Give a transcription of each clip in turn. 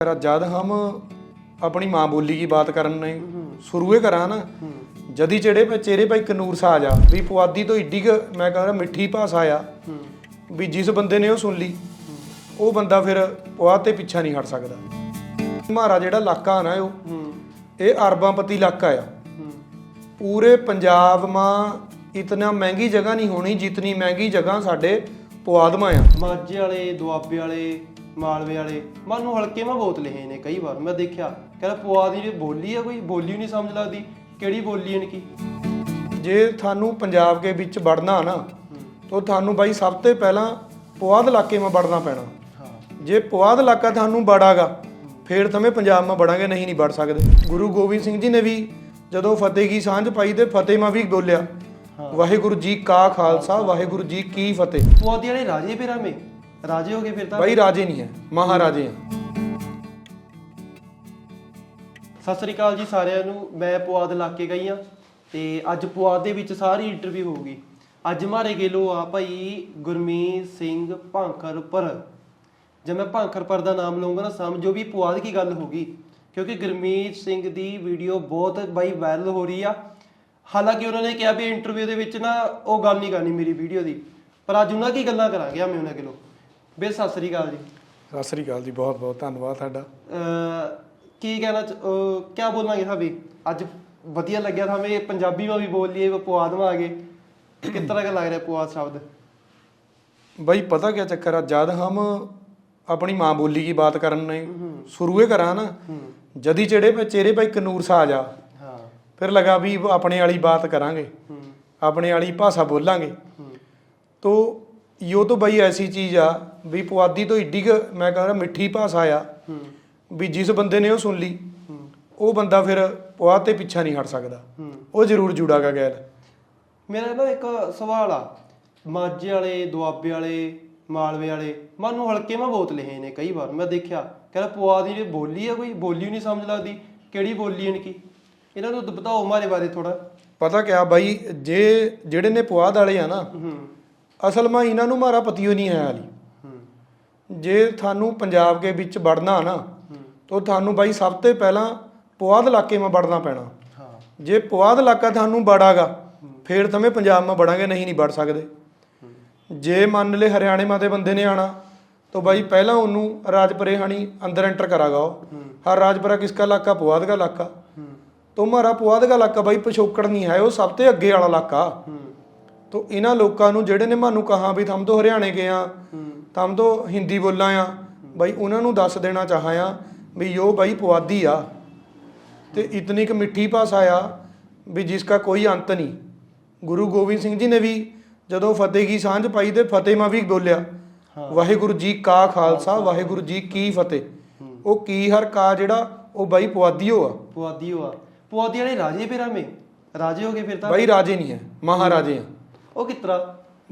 करा जब हम अपनी माँ बोली की बात करने शुरुए करा ना ਜਦੀ ਚਿਹਰੇ ਪੇ ਚਿਹਰੇ ਪੇ ਇੱਕ ਨੂਰ ਸਾ ਆ ਜਾ ਵੀ ਪੁਆਧੀ ਤੋਂ ਏਡੀ ਕੁ ਮੈਂ ਕਹਿੰਦਾ ਮਿੱਠੀ ਭਾਸ਼ਾ ਆ ਵੀ ਜਿਸ ਬੰਦੇ ਨੇ ਉਹ ਸੁਣ ਲਈ ਉਹ ਬੰਦਾ ਫਿਰ ਪੁਆਧ ਤੇ ਪਿੱਛਾ ਨਹੀਂ ਹਟ ਸਕਦਾ ਮਾਰਾ ਜਿਹੜਾ ਇਲਾਕਾ ਨਾ ਉਹ ਇਹ ਅਰਬਾਂਪਤੀ ਇਲਾਕਾ ਆ ਪੂਰੇ ਪੰਜਾਬ ਮਾਂ ਇਤਨਾ ਮਹਿੰਗੀ ਜਗ੍ਹਾ ਨਹੀਂ ਹੋਣੀ ਜਿਤਨੀ ਮਹਿੰਗੀ ਜਗ੍ਹਾ ਸਾਡੇ ਪੁਆਧਮਾ ਆ ਮਾਝੇ ਵਾਲੇ ਦੁਆਬੇ ਵਾਲੇ ਮਾਲਵੇ ਵਾਲੇ। ਮਨ ਨੂੰ ਹਲਕੇ ਮੈਂ ਬਹੁਤ ਲਿਖੇ ਨੇ ਕਈ ਵਾਰ। ਮੈਂ ਦੇਖਿਆ ਕਹਿੰਦਾ ਪੁਆਧ ਦੀ ਜਿਹੜੀ ਬੋਲੀ ਆ ਕੋਈ ਬੋਲੀ ਨਹੀਂ ਸਮਝ ਲੱਗਦੀ। ਕਿਹੜੀ ਬੋਲੀ ਇਹਨਾਂ ਕੀ ਜੇ ਤੁਹਾਨੂੰ ਪੰਜਾਬ ਦੇ ਵਿੱਚ ਵੜਨਾ ਨਾ ਤਾਂ ਤੁਹਾਨੂੰ ਬਾਈ ਸਭ ਤੋਂ ਪਹਿਲਾਂ ਪੁਆਧ ਇਲਾਕੇ ਮਾ ਵੜਨਾ ਪੈਣਾ। ਹਾਂ। ਜੇ ਪੁਆਧ ਇਲਾਕਾ ਤੁਹਾਨੂੰ ਬੜਾਗਾ ਫੇਰ ਤਵੇਂ ਪੰਜਾਬ ਮਾ ਵੜਾਂਗੇ ਨਹੀਂ ਨਹੀਂ ਵੜ ਸਕਦੇ। ਗੁਰੂ ਗੋਬਿੰਦ ਸਿੰਘ ਜੀ ਨੇ ਵੀ ਜਦੋਂ ਫਤਿਹ ਕੀ ਸਾਂਝ ਪਾਈ ਤੇ ਫਤਿਹ ਮਾ ਵੀ ਬੋਲਿਆ ਵਾਹਿਗੁਰੂ ਜੀ ਕਾ ਖਾਲਸਾ ਵਾਹਿਗੁਰੂ ਜੀ ਕੀ ਫਤਿਹ। ਪੁਆਧੀ ਵਾਲੇ ਰਾਜੇ ਆਵੇਂ ਰਾਜੇ ਹੋ ਗਏ ਫਿਰ ਤਾਂ? ਬਾਈ ਰਾਜੇ ਨਹੀਂ ਹੈ ਮਹਾਰਾਜੇ ਆ ਸਤਿ ਸ੍ਰੀ ਅਕਾਲ ਜੀ ਸਾਰਿਆਂ ਨੂੰ ਮੈਂ ਪੁਆਧ ਇਲਾਕੇ ਗਈ ਆ ਤੇ ਅੱਜ ਪੁਆਧ ਦੇ ਵਿੱਚ ਸਾਰੀ ਇੰਟਰਵਿਊ ਹੋਊਗੀ। ਅੱਜ ਮਾਰੇ ਗੇਲੋ ਆ ਭਾਈ ਗੁਰਮੀਤ ਸਿੰਘ ਭਾਂਖਰਪੁਰ। ਜੇ ਮੈਂ ਭਾਂਖਰਪੁਰ ਦਾ ਨਾਮ ਲਵਾਂਗਾ ਨਾ ਸਮਝੋ ਵੀ ਪੁਆਧ ਕੀ ਗੱਲ ਹੋਗੀ ਕਿਉਂਕਿ ਗੁਰਮੀਤ ਸਿੰਘ ਦੀ ਵੀਡੀਓ ਬਹੁਤ ਬਾਈ ਵਾਇਰਲ ਹੋ ਰਹੀ ਆ। ਹਾਲਾਂਕਿ ਉਹਨਾਂ ਨੇ ਕਿਹਾ ਵੀ ਇੰਟਰਵਿਊ ਦੇ ਵਿੱਚ ਨਾ ਉਹ ਗੱਲ ਨਹੀਂ ਕਰਨੀ ਮੇਰੀ ਵੀਡੀਓ ਦੀ। ਪਰ ਅੱਜ ਉਹਨਾਂ ਕੀ ਗੱਲਾਂ ਕਰਾਂਗੇ ਆਵੇਂ ਉਹਨਾਂ ਕੋਲੋਂ। ਬੇ ਸਤਿ ਸ੍ਰੀ ਅਕਾਲ ਜੀ ਸਤਿ ਸ੍ਰੀ ਅਕਾਲ ਜੀ ਬਹੁਤ ਬਹੁਤ ਧੰਨਵਾਦ ਤੁਹਾਡਾ ਅਹ ਕੀ ਕਹਿਣਾ ਕੀ ਬੋਲਾਂਗੇ ਸਾਬੀ ਅੱਜ ਵਧੀਆ ਲੱਗਿਆ ਤਾਂ ਹਮੇ ਪੰਜਾਬੀ में भी बोल लिए वो पुआध में आ गए किस तरह का लग रहा है पुआध शब्द ਬਾਈ ਪਤਾ ਕੀ ਚੱਕਰ ਆ ਜਦ ਹਮ ਆਪਣੀ ਮਾਂ ਬੋਲੀ ਕੀ ਬਾਤ ਕਰਨੇ ਸ਼ੁਰੂਏ ਕਰਾਂ ਨਾ ਜਦੀ ਚਿਹਰੇ ਪੇ ਚਿਹਰੇ ਪੇ ਇੱਕ ਨੂਰ ਸਾ ਆ ਜਾ हाँ ਫਿਰ ਲਗਾ ਵੀ ਆਪਣੇ ਵਾਲੀ ਬਾਤ ਕਰਾਂਗੇ हम्म, ਆਪਣੇ ਵਾਲੀ ਭਾਸ਼ਾ ਬੋਲਾਂਗੇ ਤੋ ਯੋ ਤਾਂ ਬਈ ਐਸੀ ਚੀਜ਼ ਆ ਵੀ ਪੁਆਧੀ ਤੋਂ ਏਡੀ ਕੁ ਮੈਂ ਕਹਿੰਦਾ ਮਿੱਠੀ ਭਾਸ਼ਾ ਆ ਵੀ ਜਿਸ ਬੰਦੇ ਨੇ ਉਹ ਸੁਣ ਲਈ ਉਹ ਬੰਦਾ ਫਿਰ ਪੁਆਧ ਤੇ ਪਿੱਛਾ ਨਹੀਂ ਹਟ ਸਕਦਾ। ਉਹ ਜ਼ਰੂਰ ਜੁੜਾਗਾ ਗੈਲ ਮੇਰਾ ਨਾ ਇੱਕ ਸਵਾਲ ਆ ਮਾਝੇ ਵਾਲੇ ਦੁਆਬੇ ਵਾਲੇ ਮਾਲਵੇ ਵਾਲੇ ਮਨ ਹਲਕੇ ਮੈਂ ਬਹੁਤ ਲਿਖੇ ਨੇ ਕਈ ਵਾਰ ਮੈਂ ਦੇਖਿਆ ਕਹਿੰਦਾ ਪੁਆਧ ਦੀ ਜਿਹੜੀ ਬੋਲੀ ਆ ਕੋਈ ਬੋਲੀ ਨਹੀਂ ਸਮਝ ਲੱਗਦੀ ਕਿਹੜੀ ਬੋਲੀ ਇਹਨਾਂ ਕੀ? ਇਹਨਾਂ ਨੂੰ ਬਤਾਓ ਮਾਰੇ ਬਾਰੇ ਥੋੜਾ ਪਤਾ ਕਿਆ ਬਾਈ ਜੇ ਜਿਹੜੇ ਨੇ ਪੁਆਧ ਵਾਲੇ ਆ ਨਾ ਹੂੰ। ਅਸਲ ਮਾ ਇਹਨਾਂ ਨੂੰ ਮਾਰਾ ਪਤੀਓ ਨਹੀਂ ਹੈ ਹਾਲੀ। ਜੇ ਤੁਹਾਨੂੰ ਪੰਜਾਬ ਦੇ ਵਿੱਚ ਵੜਨਾ ਨਾ ਤਾਂ ਤੁਹਾਨੂੰ ਬਾਈ ਸਭ ਤੋਂ ਪਹਿਲਾਂ ਪੁਆਧ ਇਲਾਕੇ ਮਾ ਵੜਨਾ ਪੈਣਾ। ਹਾਂ। ਜੇ ਪੁਆਧ ਇਲਾਕਾ ਤੁਹਾਨੂੰ ਬੜਾਗਾ ਫੇਰ ਤਵੇਂ ਪੰਜਾਬ ਮਾ ਵੜਾਂਗੇ ਨਹੀਂ ਨਹੀਂ ਵੜ ਸਕਦੇ। ਜੇ ਮੰਨ ਲੈ ਹਰਿਆਣੇ ਮਾ ਦੇ ਬੰਦੇ ਨੇ ਆਣਾ ਤਾਂ ਬਾਈ ਪਹਿਲਾਂ ਉਹਨੂੰ ਰਾਜਪੁਰੇ ਹਾਣੀ ਅੰਦਰ ਐਂਟਰ ਕਰਾਗਾ ਉਹ। ਹਰ ਰਾਜਪੁਰਾ ਕਿਸਕਾ ਇਲਾਕਾ? ਪੁਆਧ ਦਾ ਇਲਾਕਾ। ਤੁਮਾਰਾ ਪੁਆਧ ਦਾ ਇਲਾਕਾ ਬਾਈ ਪਿਛੋਕੜ ਨਹੀਂ ਹੈ ਉਹ ਸਭ ਤੋਂ ਅੱਗੇ ਵਾਲਾ ਇਲਾਕਾ। तो ਇਹਨਾਂ ਲੋਕਾਂ ਨੂੰ ਜਿਹੜੇ ਨੇ ਮੈਨੂੰ ਕਹਾ ਵੀ ਥਮ ਤੋਂ ਹਰਿਆਣੇ ਗਏ ਆ ਥਮ ਤੋਂ ਹਿੰਦੀ ਬੋਲਾਂ ਆ ਬਾਈ ਉਹਨਾਂ ਨੂੰ ਦੱਸ ਦੇਣਾ ਚਾਹਾਂ ਆ ਵੀ ਯੋ ਬਾਈ ਪੁਆਧੀ ਆ। ਤੇ ਇਤਨੀ ਕੁ ਮਿੱਠੀ ਭਾਸ਼ਾ ਆ ਵੀ ਜਿਸ ਦਾ ਕੋਈ ਅੰਤ ਨਹੀਂ। ਗੁਰੂ ਗੋਬਿੰਦ ਸਿੰਘ ਜੀ ਨੇ ਵੀ ਜਦੋਂ ਫਤਿਹ ਕੀ ਸਾਂਝ ਪਾਈ ਤੇ ਫਤਿਹ ਮਾ ਵੀ ਬੋਲਿਆ ਵਾਹਿਗੁਰੂ ਜੀ ਕਾ ਖਾਲਸਾ ਵਾਹਿਗੁਰੂ ਜੀ ਕੀ ਫਤਿਹ। ਉਹ ਕੀ ਹਰ ਕਾ ਜਿਹੜਾ ਉਹ ਬਾਈ ਪੁਆਧੀਓ ਆ। ਪੁਆਧੀ ਹੋਆ ਪੁਆਧੀ ਵਾਲੇ ਰਾਜੇ ਫਿਰ ਆਵੇਂ? ਰਾਜੇ ਹੋ ਗਏ ਫਿਰ ਤਾਂ? ਬਾਈ ਰਾਜੇ ਨਹੀਂ ਹੈ ਮਹਾਰਾਜੇ ਆ। ਉਹ ਕਿਸ ਤਰ੍ਹਾਂ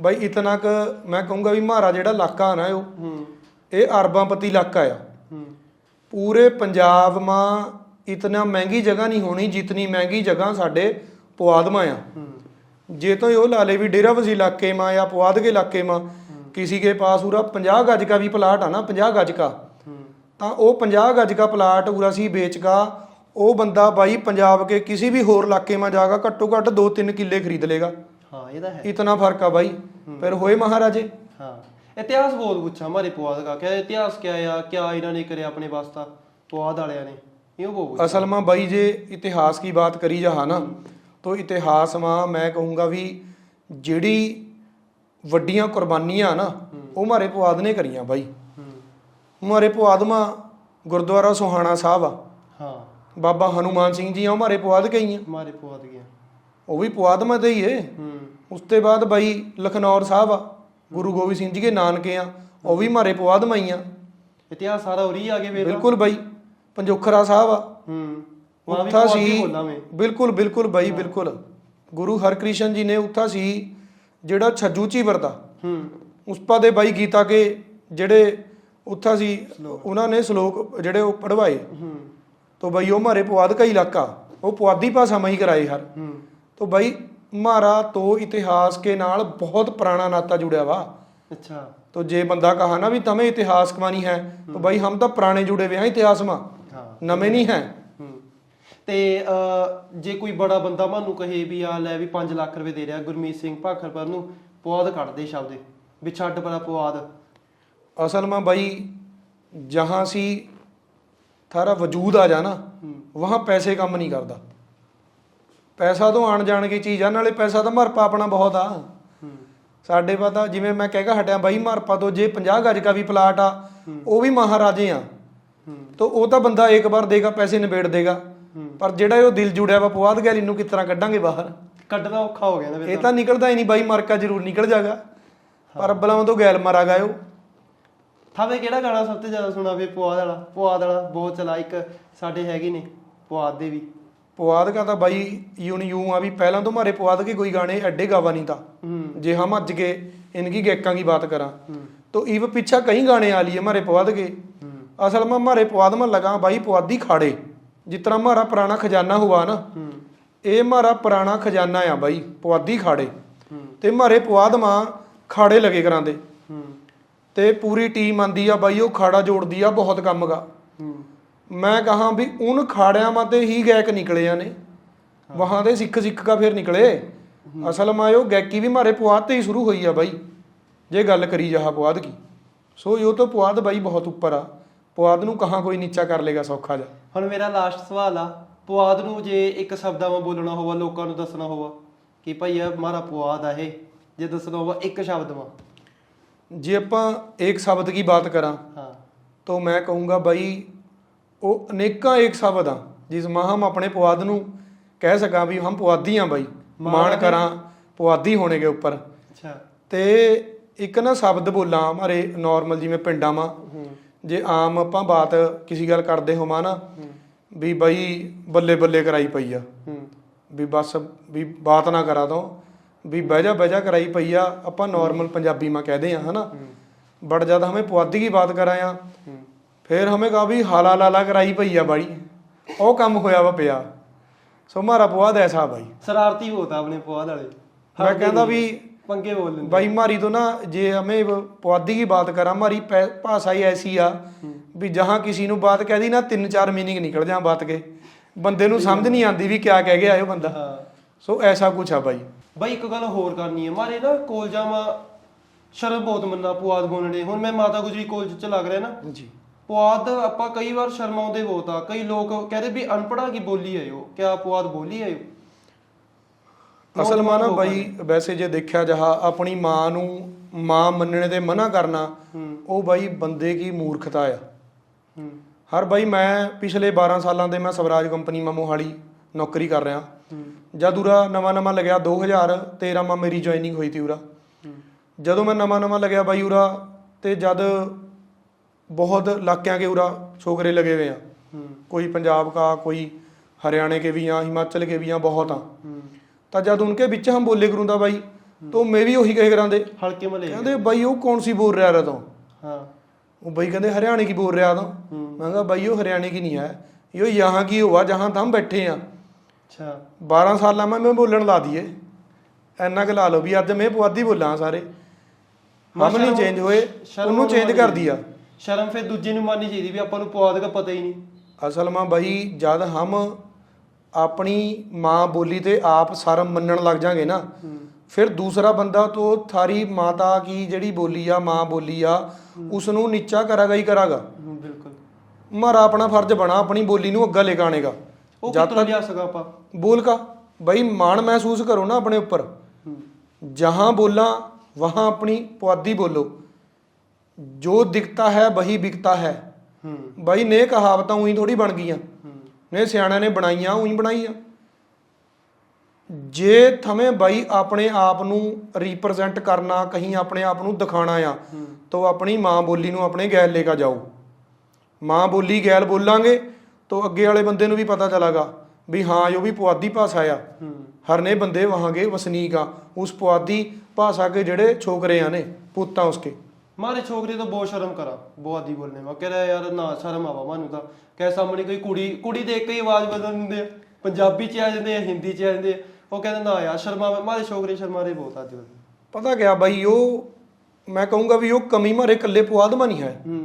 ਬਾਈ ਇਤਨਾ ਕ ਮੈਂ ਕਹੂੰਗਾ ਵੀ ਮਹਾਰਾ ਜਿਹੜਾ ਇਲਾਕਾ ਨਾ ਉਹ। ਹੂੰ। ਇਹ ਅਰਬਾਂਪਤੀ ਇਲਾਕਾ ਆ। ਹੂੰ। ਪੂਰੇ ਪੰਜਾਬ ਮਾ ਇਤਨਾ ਮਹਿੰਗੀ ਜਗ੍ਹਾ ਨਹੀਂ ਹੋਣੀ ਜਿਤਨੀ ਮਹਿੰਗੀ ਜਗ੍ਹਾ ਸਾਡੇ ਪੁਆਧਮਾ ਆ। ਜੇ ਤੋਂ ਉਹ ਲਾ ਲੇ ਵੀ ਡੇਰਾ ਵਜ਼ੀ ਇਲਾਕੇ ਮਾ ਜਾਂ ਪੁਆਧ ਕੇ ਇਲਾਕੇ ਮਾ ਕਿਸੇ ਕੇ ਪਾਸ ਉਰਾ 50 ਗਜ ਕਾ ਵੀ ਪਲਾਟ ਆ ਨਾ 50 ਗਜ ਕਾ। ਤਾਂ ਉਹ 50 ਗਜ ਕਾ ਪਲਾਟ ਉਰਾ ਸੀ ਵੇਚ ਕਾ ਉਹ ਬੰਦਾ ਬਾਈ ਪੰਜਾਬ ਕੇ ਕਿਸੇ ਵੀ ਹੋਰ ਇਲਾਕੇ ਮਾ ਜਾਗਾ ਘੱਟੋ ਘੱਟ 2-3 ਕਿੱਲੇ ਖਰੀਦ ਲੇਗਾ। ਹਾਂ ਇਹ ਤਾਂ ਹੈ ਇਤਨਾ ਫਰਕ ਆ ਬਾਈ ਫਿਰ ਹੋਏ ਮਹਾਰਾਜੇ ਹਾਂ ਇਤਿਹਾਸ ਬਹੁਤ ਪੁੱਛਾ ਹਮਾਰੇ ਪੁਆਧ ਦਾ ਕਿਆ ਇਤਿਹਾਸ ਕਿਆ ਆ ਕਿਆ ਇਹਨਾਂ ਨੇ ਕਰਿਆ ਆਪਣੇ ਵਾਸਤਾ ਪੁਆਧ ਵਾਲਿਆਂ ਨੇ ਇਹ ਬਹੁਤ ਪੁੱਛਾ ਅਸਲ में भाई जे इतिहास की बात करी जहा ना तो इतिहास में मैं कहूँगा भी ਜਿਹੜੀ ਵੱਡੀਆਂ ਕੁਰਬਾਨੀਆਂ ਨਾ ਉਹ ਮਾਰੇ ਪੁਆਧ ਨੇ ਕਰੀਆਂ ਬਾਈ ਹੂੰ ਮਾਰੇ ਪੁਆਧ ਮਾ ਗੁਰਦੁਆਰਾ ਸੁਹਾਣਾ ਸਾਹਿਬ ਆ ਹਾਂ ਬਾਬਾ ਹਨੂਮਾਨ ਸਿੰਘ ਜੀ ਆ ਉਹ ਮਾਰੇ ਪੁਆਧ ਕਈਆਂ ਹਮਾਰੇ ਪੁਆਧ ਗਿਆ ਉਹ ਵੀ ਪੁਆਧਮਾ ਦੇ ਹੀ ਏ ਉਸ ਤੇ ਬਾਅਦ ਬਾਈ ਲਖਨੌਰ ਸਾਹਿਬ ਆ ਗੁਰੂ ਗੋਬਿੰਦ ਸਿੰਘ ਜੀ ਦੇ ਨਾਨਕੇ ਆ ਉਹ ਵੀ ਮਾਰੇ ਪੁਆਧਮਾ ਹੀ ਆ। ਇਤਿਹਾਸ ਸਾਰਾ ਉਰੀ ਆ ਕੇ ਮੇਰਾ ਬਿਲਕੁਲ ਬਾਈ ਪੰਜੋਖਰਾ ਸਾਹਿਬ ਆ। ਹੂੰ। ਉੱਥਾ ਸੀ। ਬਿਲਕੁਲ ਬਿਲਕੁਲ ਬਾਈ ਬਿਲਕੁਲ। ਗੁਰੂ ਹਰਕ੍ਰਿਸ਼ਨ ਜੀ ਨੇ ਉੱਥਾ ਸੀ ਜਿਹੜਾ ਛੱਜੂ ਚੀਵਰ ਦਾ। ਹੂੰ। ਉਸਪਾ ਦੇ ਬਾਈ ਗੀਤਾ ਕੇ ਜਿਹੜੇ ਉੱਥਾ ਸੀ ਉਹਨਾਂ ਨੇ ਸ਼ਲੋਕ ਜਿਹੜੇ ਉਹ ਪੜਵਾਏ ਹੂੰ। ਤੋਂ ਬਾਈ ਉਹ ਮਾਰੇ ਪੁਆਧ ਕਈ ਇਲਾਕਾ ਉਹ ਪੁਆਧੀ ਭਾਸ਼ਾ ਮਹੀ ਕਰਾਏ ਹਰ। तो भाई हमारा तो इतिहास के नाल बहुत पुराना नाता जुड़िया वा ਅੱਛਾ तो जे बंदा कहा ना भी तमें इतिहास कमानी है तो भाई हम तो पुराने जुड़े हुए हैं इतिहास में ਹਾਂ नवे नहीं हैं ਹੂੰ ਤੇ ਅਹ, ਜੇ ਕੋਈ ਬੜਾ ਬੰਦਾ ਮਾਨੂੰ ਕਹੇ ਵੀ ਆ ਲੈ ਵੀ 5 ਲੱਖ ਰੁਪਏ ਦੇ ਰਿਹਾ ਗੁਰਮੀਤ ਸਿੰਘ ਭਾਖਰਪੁਰ ਨੂੰ ਪੁਆਧ ਕੱਢ ਦੇ ਸ਼ਬਦ ਵੀ ਛੱਡ ਪਰਾ ਪੁਆਧ असल में भाई जहां सी थारा वजूद आ जाना वहां पैसे ਕੰਮ ਨਹੀਂ ਕਰਦਾ ਪੈਸਾ ਤੋਂ ਆਣ ਜਾਣ ਦੀ ਚੀਜ਼ ਆ ਨਾਲੇ ਪੈਸਾ ਤਾਂ ਮਰਪਾ ਆਪਣਾ ਬਹੁਤ ਆ। ਸਾਡੇ ਪਤਾ ਜਿਵੇਂ ਮੈਂ ਕਹਿ ਕੇ ਹਟਿਆ ਬਾਈ ਮਰਪਾ ਤੋਂ ਜੇ 50 ਗਜ ਦਾ ਵੀ ਪਲਾਟ ਆ ਉਹ ਵੀ ਮਹਾਰਾਜੇ ਆ। ਤਾਂ ਉਹ ਤਾਂ ਬੰਦਾ ਇੱਕ ਵਾਰ ਦੇਗਾ ਪੈਸੇ ਨਿਬੇੜ ਦੇਗਾ। ਪਰ ਜਿਹੜਾ ਉਹ ਦਿਲ ਜੁੜਿਆ ਵਾ ਪਵਾਦ ਗੈਲੀ ਨੂੰ ਤਰ੍ਹਾਂ ਕੱਢਾਂਗੇ ਬਾਹਰ? ਕੱਢਣਾ ਔਖਾ ਹੋ ਗਿਆ ਨਾ ਫਿਰ ਇਹ ਤਾਂ। ਨਿਕਲਦਾ ਹੀ ਨਹੀਂ ਬਾਈ ਮਰਕਾ ਜ਼ਰੂਰ ਨਿਕਲ ਜਾਗਾ। ਪਰ ਬਲਾਵਾਂ ਤੋਂ ਗੈਲ ਮਾਰਾ ਗਾਇਓ ਥਾਵੇ ਕਿਹੜਾ ਗਾਣਾ ਸਭ ਤੋਂ ਜ਼ਿਆਦਾ ਸੁਣਾ ਵੀ ਪੁਆਧ ਵਾਲਾ? ਪੁਆਧ ਵਾਲਾ ਬਹੁਤ ਚਲਾ ਇੱਕ ਸਾਡੇ ਹੈਗੇ ਨੇ ਪੁਆਧ ਦੇ ਵੀ। ਪਵਾਦ ਕਾ ਤਾਂ ਬਾਈ यूं यूं आ भी पहला तो हमारे पवाद के कोई गाने एडे गावा नहीं था ਹੂੰ जे हम अज के इनकी गैका की बात करा तो इव पीछा कई गाने आ लिए हमारे पवाद के ਹੂੰ असल में हमारे पवाद में लगा भाई पवादी खाड़े जितना हमारा पुराना खजाना हुआ ना ਹੂੰ ਇਹ ਹਮਾਰਾ ਪੁਰਾਣਾ ਖਜ਼ਾਨਾ ਆ ਬਾਈ ਪੁਆਦੀ ਖਾੜੇ ਹੂੰ ਤੇ ਮਾਰੇ ਪੁਆਦ ਮਾਂ ਖਾੜੇ ਲਗੇ ਕਰਾਂਦੇ ਹੂੰ ਤੇ ਪੂਰੀ ਟੀਮ ਆਂਦੀ ਆ ਬਾਈ ਉਹ ਖਾੜਾ ਜੋੜਦੀ ਆ ਬਹੁਤ ਕੰਮ ਗਾ ਹੂੰ ਮੈਂ ਕਹਾ ਵੀ ਉਨ ਖਾੜਿਆਂ ਮਾ ਤੇ ਹੀ ਗਾਇਕ ਨਿਕਲੇ ਆ ਨੇ ਵਹਾਂ ਦੇ ਸਿੱਖ ਸਿੱਖ ਕਾ ਫਿਰ ਨਿਕਲੇ ਅਸਲ ਮਾ ਉਹ ਗਾਇਕੀ ਵੀ ਮਾਰੇ ਪੁਆਦ ਤੇ ਹੀ ਸ਼ੁਰੂ ਹੋਈ ਆ ਬਾਈ ਜੇ ਗੱਲ ਕਰੀ ਜਹਾ ਪੁਆਦ ਕੀ ਸੋ ਇਹ ਤਾਂ ਪੁਆਦ ਬਾਈ ਬਹੁਤ ਉੱਪਰ ਆ ਪੁਆਦ ਨੂੰ ਕਹਾ ਕੋਈ ਨੀਚਾ ਕਰ ਲੇਗਾ ਸੌਖਾ ਜਾ ਹੁਣ ਮੇਰਾ ਲਾਸਟ ਸਵਾਲ ਆ ਪੁਆਧ ਨੂੰ ਜੇ ਇੱਕ ਸ਼ਬਦਾਂ ਵਿੱਚ ਬੋਲਣਾ ਹੋਵਾ ਲੋਕਾਂ ਨੂੰ ਦੱਸਣਾ ਹੋਵਾ ਕਿ ਭਾਈ ਇਹ ਮਾਰਾ ਪੁਆਧ ਆ ਇਹ ਜੇ ਦੱਸਣਾ ਹੋਵਾ ਇੱਕ ਸ਼ਬਦ ਮਾ ਜੇ ਆਪਾਂ ਇੱਕ ਸ਼ਬਦ ਕੀ ਬਾਤ ਕਰਾਂ ਹਾਂ तो मैं कहूँगा भाई वो अनेका एक शब्द आ जिसमें हम अपने पुआद ਨੂੰ ਕਹਿ ਸਕਾਂ ਵੀ ਹਮ ਪੁਆਦੀ ਆ ਬਾਈ ਮਾਣ ਕਰਾਂ ਪੁਆਦੀ ਹੋਣੇ ਦੇ ਉੱਪਰ ਅੱਛਾ ਤੇ ਇੱਕ ਨਾ ਸ਼ਬਦ ਬੋਲਾਂ ਹਮਾਰੇ ਨਾਰਮਲ ਜਿਵੇਂ ਪਿੰਡਾਂ ਮਾ ਹੂੰ ਜੇ ਆਮ ਆਪਾਂ ਬਾਤ ਕਿਸੇ ਗੱਲ ਕਰਦੇ ਹੋਵਾਂ ਨਾ ਵੀ ਬਾਈ ਬੱਲੇ ਬੱਲੇ ਕਰਾਈ ਪਈ ਆ ਹੂੰ ਵੀ ਬਸ ਵੀ ਬਾਤ ਨਾ ਕਰਾ ਦੋ ਵੀ ਬਹਿ ਜਾ ਬਹਿ ਜਾ ਕਰਾਈ ਪਈ ਆ ਆਪਾਂ ਨਾਰਮਲ ਪੰਜਾਬੀ ਮਾ ਕਹਦੇ ਆ ਹਨਾ ਬਟ ਜਦ ਹਮੇ ਪੁਆਦੀ ਕੀ ਬਾਤ ਕਰਾਇਆ ਹੂੰ ਫਿਰ ਹਮੇ ਕਹਾ ਵੀ ਹਾਲਾ ਲਾਲਾ ਕਰਾਈ ਪਈ ਆ ਬਾਈ। ਉਹ ਕੰਮ ਹੋਇਆ ਵਾ ਪਿਆ। ਸੋ ਮਾਰਾ ਪੁਆਦ ਐਸਾ ਬਾਈ। ਸ਼ਰਾਰਤੀ ਹੋਤਾ ਆਪਣੇ ਪੁਆਧ ਵਾਲੇ। ਮੈਂ ਕਹਿੰਦਾ ਵੀ ਪੰਗੇ ਬੋਲ ਲੈਂਦੇ। ਬਾਈ ਮਾਰੀ ਤੋਂ ਨਾ ਜੇ ਹਮੇ ਪੁਆਦੀ ਕੀ ਬਾਤ ਕਰਾਂ ਮਾਰੀ ਭਾਸ਼ਾ ਹੀ ਐਸੀ ਆ ਵੀ ਜਹਾਂ ਕਿਸੇ ਨੂੰ ਬਾਤ ਕਹਦੀ ਨਾ ਤਿੰਨ ਚਾਰ ਮੀਨਿੰਗ ਨਿਕਲ ਜਾਂ ਬਾਤ ਕੇ। ਬੰਦੇ ਨੂੰ ਸਮਝ ਨਹੀਂ ਆਂਦੀ ਵੀ ਕਿਆ ਕਹਿ ਗਿਆ ਇਹ ਬੰਦਾ। ਸੋ ਐਸਾ ਕੁਛ ਆ ਬਾਈ। ਬਾਈ ਇੱਕ ਗੱਲ ਹੋਰ ਕਰਨੀ ਹੈ ਮਾਰੇ ਨਾ ਕੋਲਜਾਂ ਮਾ ਸ਼ਰਮ ਬਹੁਤ ਮੰਨਾ ਪੁਆਧ ਬੋਲਣੇ ਹੁਣ ਮੈਂ ਮਾਤਾ ਗੁਜਰੀ ਕਾਲਜ ਚ ਲੱਗ ਰਿਹਾ ਨਾ। ਜੀ। ਪੁਆਧ ਆਪਾਂ ਕਈ ਵਾਰ ਸ਼ਰਮਾਉਂਦੇ ਬਹੁਤ ਆ ਕਈ ਲੋਕ ਕਹਿੰਦੇ ਵੀ ਅਨਪੜਾ ਕੀ ਬੋਲੀ ਹੈ? ਉਹ ਕਿਆ ਪੁਆਧ ਬੋਲੀ ਹੈ? ਉਹ ਅਸਲ ਮਾ ਨਾ ਬਾਈ ਵੈਸੇ ਜੇ ਦੇਖਿਆ ਜਹਾ ਆਪਣੀ ਮਾਂ ਨੂੰ ਮਾਂ ਮੰਨਣੇ ਤੇ ਮਨਾ ਕਰਨਾ ਉਹ ਬਾਈ ਬੰਦੇ ਕੀ ਮੂਰਖਤਾ ਆ। ਹਰ ਬਾਈ ਮੈਂ ਪਿਛਲੇ 12 ਸਾਲਾਂ ਦੇ ਮੈਂ ਸਵਰਾਜ ਕੰਪਨੀ ਮਾ ਮੋਹਾਲੀ ਨੌਕਰੀ ਕਰ ਰਿਹਾ। ਜਦ ਉਰਾ ਨਵਾਂ ਨਵਾਂ ਲੱਗਿਆ 2013 ਮਾ ਮੇਰੀ ਜੁਆਇਨਿੰਗ ਹੋਈ ਤੀ ਉਰਾ। ਜਦੋਂ ਮੈਂ ਨਵਾਂ ਨਵਾਂ ਲੱਗਿਆ ਬਾਈ ਉਰਾ ਤੇ ਜਦ ਬਹੁਤ ਇਲਾਕਿਆਂ ਕੇ उरा छोकरे लगे हुए हैं ਕੋਈ पंजाब का कोई हरियाणा के भी यहाँ हिमाचल के भी यहाँ बहुत हाँ तो जब उनके बीच हम बोले करूँ था भाई तो मैं भी ਉਹੀ ਕਹੇ ਕਰਾਂਦੇ। ਹਲਕੇ ਮਲੇ ਕਹਿੰਦੇ ਬਾਈ ਉਹ ਕੌਣ ਸੀ ਬੋਲ ਰਿਹਾ ਰਾ ਤੂੰ? ਹਾਂ। ਉਹ ਬਾਈ ਕਹਿੰਦੇ ਹਰਿਆਣੇ ਕੀ ਬੋਲ ਰਿਹਾ ਤੂੰ? ਮੈਂ ਕਿਹਾ ਬਾਈ ਉਹ ਹਰਿਆਣੇ ਕੀ ਨਹੀਂ ਹੈ। ਇਹ ਯਹਾਂ ਕੀ ਹੋਆ ਜਹਾਂ ਤਾਂ ਬੈਠੇ ਆ। ਅੱਛਾ। 12 ਸਾਲਾਂ ਮੈਂ ਬੋਲਣ ਲਾ ਦਈਏ। ਐਨਾ ਕੁ ਲਾ ਲਓ ਵੀ ਅੱਜ ਮੈਂ ਪੁਆਧੀ ਬੋਲਾਂ ਸਾਰੇ। ਹਮ ਨਹੀਂ ਚੇਂਜ ਹੋਏ ਉਹਨੂੰ ਚੇਂਜ ਕਰ ਦਿਆ ਸ਼ਰਮ ਫਿਰ ਦੂਜੇ ਨੂੰ ਮਾਰਨੀ ਚਾਹੀਦੀ ਵੀ ਆਪਾਂ ਨੂੰ ਪੁਆਧ ਦਾ ਪਤਾ ਹੀ ਨਹੀਂ। ਅਸਲ ਮਾਂ ਬਾਈ ਜਦ ਹਮ ਆਪਣੀ ਮਾਂ ਬੋਲੀ ਤੇ ਆਪ ਸ਼ਰਮ ਮੰਨਣ ਲੱਗ ਜਾਗੇ ਨਾ ਫਿਰ ਦੂਸਰਾ ਬੰਦਾ ਤੋਂ ਥਾਰੀ ਮਾਤਾ ਕੀ ਜਿਹੜੀ ਬੋਲੀ ਆ ਮਾਂ ਬੋਲੀ ਆ ਉਸ ਨੂੰ ਨੀਚਾ ਕਰਾਗਾ ਹੀ ਕਰਾਗਾ। ਬਿਲਕੁਲ। ਮਾਰਾ ਆਪਣਾ ਫਰਜ਼ ਬਣਾ ਆਪਣੀ ਬੋਲੀ ਨੂੰ ਅੱਗਾ ਲੈ ਗਾਣੇਗਾ ਉਹ ਜਦ ਸਕਾ ਆਪਾਂ? ਬੋਲ ਕਾ ਬਈ ਮਾਣ ਮਹਿਸੂਸ ਕਰੋ ਨਾ ਆਪਣੇ ਉੱਪਰ। ਜਹਾਂ ਬੋਲਾਂ ਵਹਾਂ ਆਪਣੀ ਪੁਆਦੀ ਬੋਲੋ। ਜੋ ਦਿਖਤਾ ਹੈ ਵਹੀ ਵਿਕਤਾ ਹੈ। ਹੂੰ। ਬਾਈ ਨੇ ਕਹਾਵਤਾਂ ਉਹੀ ਥੋੜੀ ਬਣ ਗਈਆਂ। ਨੇ ਸਿਆਣਿਆਂ ਨੇ ਬਣਾਈਆਂ ਉਹੀ ਬਣਾਈਆਂ। ਜੇ ਥਵੇਂ ਬਾਈ ਆਪਣੇ ਆਪ ਨੂੰ ਰਿਪਰੈਜ਼ੈਂਟ ਕਰਨਾ ਕਹੀਂ ਆਪਣੇ ਆਪ ਨੂੰ ਦਿਖਾਣਾ ਆ ਤੋ ਆਪਣੀ ਮਾਂ ਬੋਲੀ ਨੂੰ ਆਪਣੇ ਗੈਲ ਲੈ ਕੇ ਜਾਓ। ਮਾਂ ਬੋਲੀ ਗੈਲ ਬੋਲਾਂਗੇ ਤੋ ਅੱਗੇ ਵਾਲੇ ਬੰਦੇ ਨੂੰ ਵੀ ਪਤਾ ਚਲਾਗਾ ਵੀ ਹਾਂ ਜੋ ਵੀ ਪੁਆਧੀ ਭਾਸ਼ਾ ਆ। ਹਰਨੇ ਬੰਦੇ ਵਹਾਂਗੇ ਵਸਨੀਕ ਆ। ਉਸ ਪੁਆਧੀ ਭਾਸ਼ਾ ਕੇ ਜਿਹੜੇ ਛੋਕਰੇ ਆ ਨੇ ਪੁੱਤਾਂ ਉਸਕੇ। ਮਾਰੇ ਛੋਕਰੇ ਤੋਂ ਬਹੁਤ ਸ਼ਰਮ ਕਰਾਂ ਬਹੁਤ ਆਦੀ ਬੋਲਨੇ ਮੈਂ ਕਹਿੰਦਾ ਯਾਰ ਨਾ ਸ਼ਰਮ ਆਵਾ ਮਾਨੂੰ ਤਾਂ ਕਹੇ ਸਾਹਮਣੇ ਕੋਈ ਕੁੜੀ ਕੁੜੀ ਦੇਖ ਕੇ ਹੀ ਆਵਾਜ਼ ਬਦਲ ਦਿੰਦੇ ਆ ਪੰਜਾਬੀ ਚ ਆ ਜਾਂਦੇ ਆ ਹਿੰਦੀ ਚ ਆ ਜਾਂਦੇ ਆ ਉਹ ਕਹਿੰਦੇ ਨਾ ਯਾਰ ਸ਼ਰਮਾ ਮਾਰੇ ਛੋਕਰੇ ਸ਼ਰਮਾਰੇ ਬਹੁਤ ਅੱਜ ਕੱਲ੍ਹ। ਪਤਾ ਗਿਆ ਬਾਈ ਉਹ ਮੈਂ ਕਹੂੰਗਾ ਵੀ ਉਹ ਕਮੀ ਮਾਰੇ ਕੱਲੇ ਪੁਆਧ ਮਾ ਨਹੀਂ ਹੈ ਹੂੰ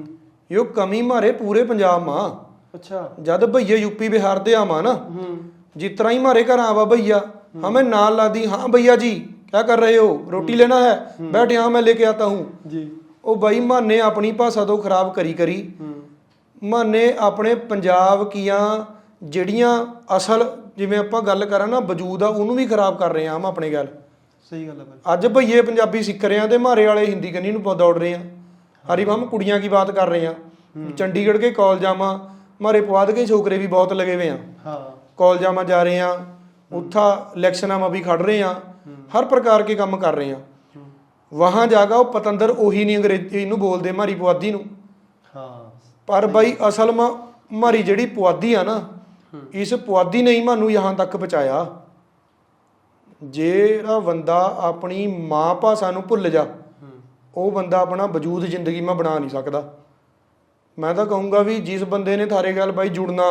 ਇਹ ਕਮੀ ਮਾਰੇ ਪੂਰੇ ਪੰਜਾਬ ਮਾ ਅੱਛਾ ਜਦ ਭਈਏ ਯੂਪੀ ਬਿਹਾਰ ਦੇ ਆਵਾ ਨਾ ਹੂੰ जिस तरह ही हमारे घर आवा भैया हमें नाल ला दी हाँ भैया जी क्या कर रहे हो रोटी लेना है बैठ यहाँ मैं लेके आता हूँ ਜੀ ਉਹ ਬਾਈ ਮਾਨੇ ਆਪਣੀ ਭਾਸ਼ਾ ਤੋਂ ਖਰਾਬ ਕਰੀ ਕਰੀ। ਮਾਨੇ ਆਪਣੇ ਪੰਜਾਬ ਕੀਆਂ ਜਿਹੜੀਆਂ ਅਸਲ ਜਿਵੇਂ ਆਪਾਂ ਗੱਲ ਕਰਾਂ ਨਾ ਵਜੂਦ ਆ ਉਹਨੂੰ ਵੀ ਖਰਾਬ ਕਰ ਰਹੇ ਆ ਹਮ ਆਪਣੇ ਗੱਲ। ਸਹੀ ਗੱਲ ਹੈ ਬਾਈ। ਅੱਜ ਭਈਏ ਪੰਜਾਬੀ ਸਿੱਖ ਰਹੇ ਆ ਤੇ ਮਾਰੇ ਵਾਲੇ ਹਿੰਦੀ ਕੰਨੀ ਨੂੰ ਦੌੜ ਰਹੇ ਆ। ਹਰੀ ਹਮ ਕੁੜੀਆਂ ਕੀ ਬਾਤ ਕਰ ਰਹੇ ਆ? ਚੰਡੀਗੜ੍ਹ ਕੇ ਕਾਲਜਾਂ ਮਾ ਮਾਰੇ ਪਵਾਦ ਕੇ ਛੋਕਰੇ ਵੀ ਬਹੁਤ ਲਗੇ ਹੋਏ ਆ। ਹਾਂ। ਕਾਲਜਾਂ ਮਾ ਜਾ ਰਹੇ ਆ ਉੱਥਾ ਇਲੈਕਸ਼ਨਾਂ ਮਾ ਵੀ ਖੜ ਰਹੇ ਆ। ਹਰ ਪ੍ਰਕਾਰ ਕੇ ਕੰਮ ਕਰ ਰਹੇ ਆ। ਵਹਾਂ ਜਾਗਾ ਉਹ ਪਤੰਦਰ ਉਹੀ ਨਹੀਂ ਅੰਗਰੇਜ਼ੀ ਨੂੰ ਬੋਲਦੇ ਮਾਰੀ ਪੁਆਧੀ ਨੂੰ। ਹਾਂ। ਪਰ ਬਾਈ ਅਸਲ ਮਾ ਮਾਰੀ ਜਿਹੜੀ ਪੁਆਧੀ ਆ ਨਾ ਇਸ ਪੁਆਧੀ ਨੇ ਹੀ ਮਾਨੂੰ ਯਹਾਂ ਤੱਕ ਪਹੁੰਚਾਇਆ। ਜਿਹੜਾ ਬੰਦਾ ਆਪਣੀ ਮਾਂ ਭਾਸ਼ਾ ਨੂੰ ਭੁੱਲ ਜਾ ਉਹ ਬੰਦਾ ਆਪਣਾ ਵਜੂਦ ਜ਼ਿੰਦਗੀ ਮਾ ਬਣਾ ਨਹੀਂ ਸਕਦਾ। ਮੈਂ ਤਾਂ ਕਹੂੰਗਾ ਵੀ ਜਿਸ ਬੰਦੇ ਨੇ ਥਾਰੇ ਗੱਲ ਬਾਈ ਜੁੜਨਾ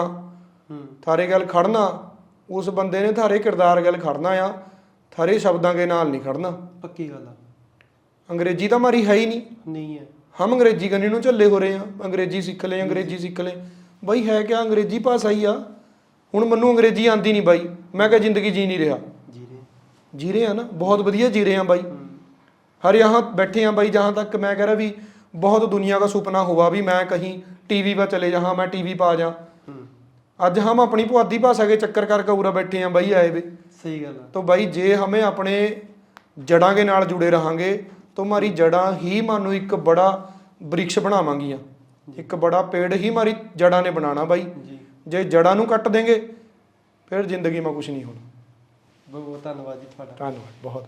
ਥਾਰੇ ਗੱਲ ਖੜਨਾ ਉਸ ਬੰਦੇ ਨੇ ਥਾਰੇ ਕਿਰਦਾਰ ਗੱਲ ਖੜਨਾ ਆ ਥਾਰੇ ਸ਼ਬਦਾਂ ਦੇ ਨਾਲ ਨਹੀਂ ਖੜਨਾ। ਪੱਕੀ ਗੱਲ ਆ। ਅੰਗਰੇਜ਼ੀ ਤਾਂ ਮਾਰੀ ਹੈ ਹੀ ਨਹੀਂ। ਨਹੀਂ ਹੈ। ਹਮ ਅੰਗਰੇਜ਼ੀ ਕਰਨੀ ਨੂੰ ਝੱਲੇ ਹੋ ਰਹੇ ਆ ਅੰਗਰੇਜ਼ੀ ਸਿੱਖ ਲੈ ਅੰਗਰੇਜ਼ੀ ਸਿੱਖ ਲੈ ਬਈ ਹੈ ਕਿ ਅੰਗਰੇਜ਼ੀ ਭਾਸ਼ਾ ਹੀ ਆ। ਹੁਣ ਮੈਨੂੰ ਅੰਗਰੇਜ਼ੀ ਆਂਦੀ ਨਹੀਂ ਬਾਈ। ਮੈਂ ਕਿਹਾ ਜ਼ਿੰਦਗੀ ਜੀ ਨਹੀਂ ਰਿਹਾ। ਜੀਰੇ। ਜੀਰੇ ਆ ਨਾ। ਬਹੁਤ ਵਧੀਆ ਜੀਰੇ ਆ ਬਾਈ। ਹਰ ਯਹਾਂ ਬੈਠੇ ਆ ਬਾਈ ਜਹਾਂ ਤੱਕ ਮੈਂ ਕਹਿ ਰਿਹਾ ਵੀ ਬਹੁਤ ਦੁਨੀਆ ਦਾ ਸੁਪਨਾ ਹੋਵਾ ਵੀ ਮੈਂ ਕਹੀਂ ਟੀਵੀ 'ਤੇ ਚਲੇ ਜਾਹਾਂ ਮੈਂ ਟੀਵੀ ਪਾ ਜਾ ਅੱਜ ਹਮ ਆਪਣੀ ਪੁਆਧੀ ਭਾਸ਼ਾ ਕੇ ਚੱਕਰ ਕਰਕੇ ਉਰਾ ਬੈਠੇ ਆ ਬਾਈ ਆਏ ਵੇ। ਸਹੀ ਗੱਲ ਆ। ਤਾਂ ਬਾਈ ਜੇ ਹਮੇ ਆਪਣੇ ਜੜਾਂ ਦੇ ਨਾਲ ਜੁੜੇ ਰਹਾਂਗੇ तो हमारी ਜੜਾਂ ਹੀ ਮਾਨੂੰ ਇੱਕ ਬੜਾ ਬ੍ਰਿਕਸ਼ ਬਣਾਵਾਂਗੀਆਂ ਇੱਕ ਬੜਾ ਪੇੜ ਹੀ ਹਮਾਰੀ ਜੜਾਂ ਨੇ ਬਣਾਣਾ ਬਾਈ ਜੀ ਜੇ ਜੜਾਂ ਨੂੰ ਕੱਟ ਦੇਂਗੇ ਫਿਰ ਜ਼ਿੰਦਗੀ ਮਾ ਕੁਝ ਨਹੀਂ ਹੋਣਾ ਬਹੁਤ ਬਹੁਤ ਧੰਨਵਾਦ ਜੀ ਤੁਹਾਡਾ ਧੰਨਵਾਦ ਬਹੁਤ